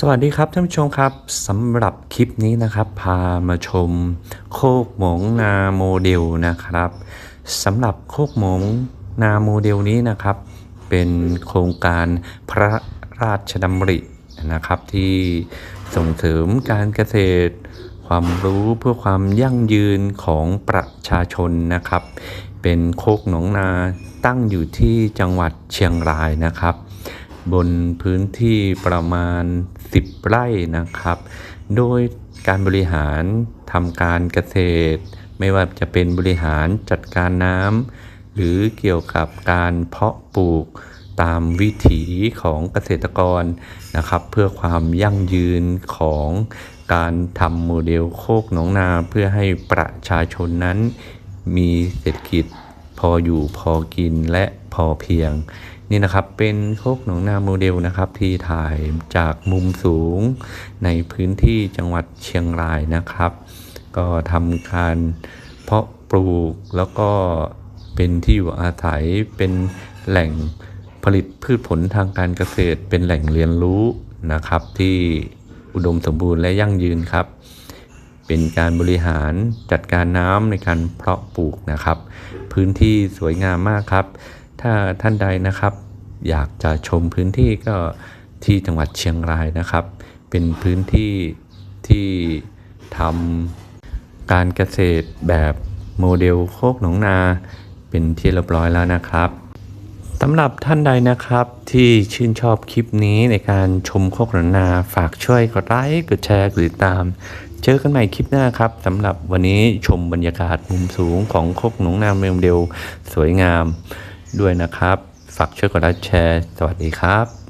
สวัสดีครับท่านผู้ชมครับสำหรับคลิปนี้นะครับ พามาชมโคกหมงนาโมเดลนะครับสำหรับโคกหมงนาโมเดลนี้นะครับ เป็นโครงการพระราชดำรินะครับ ที่ส่งเสริมการเกษตร ความรู้เพื่อความยั่งยืนของประชาชนนะครับ เป็นโคกหนองนาตั้งอยู่ที่จังหวัดเชียงรายนะครับ บนพื้นที่ประมาณ 10 ไร่นะครับ โดยการบริหารทำการเกษตร ไม่ว่าจะเป็นบริหารจัดการน้ำหรือเกี่ยวกับการเพาะปลูกตามวิถีของเกษตรกรนะครับ เพื่อความยั่งยืนของการทำโมเดลโคกหนองนาเพื่อให้ประชาชนนั้นมีเศรษฐกิจพออยู่พอกินและ อเพียง นี่นะครับเป็นโคกหนองนาโมเดลนะครับที่ถ่ายจากมุมสูงในพื้นที่จังหวัดเชียงรายนะครับ ก็ทำการเพาะปลูกแล้วก็เป็นที่อยู่อาศัยเป็นแหล่งผลิตพืชผลทางการเกษตร เป็นแหล่งเรียนรู้นะครับ ที่อุดมสมบูรณ์และยั่งยืนครับ เป็นการบริหารจัดการน้ำในการเพาะปลูกนะครับ พื้นที่สวยงามมากครับ ถ้าท่านใดนะครับ อยากจะชมพื้นที่ก็ที่จังหวัดเชียงรายนะครับ เป็นพื้นที่ที่ทำการเกษตรแบบโมเดลโคกหนองนา เป็นที่เรียบร้อยแล้วนะครับสำหรับท่านใดนะครับที่ชื่นชอบคลิปนี้ในการชมโคกหนองนาฝากช่วยกดไลค์กดแชร์กดติดตาม เจอกันใหม่คลิปหน้าครับสำหรับวันนี้ชมบรรยากาศมุมสูงของโคกหนองนาเมลเดลสวยงาม ด้วยนะครับ ฝากช่วยกดไลค์แชร์ สวัสดีครับ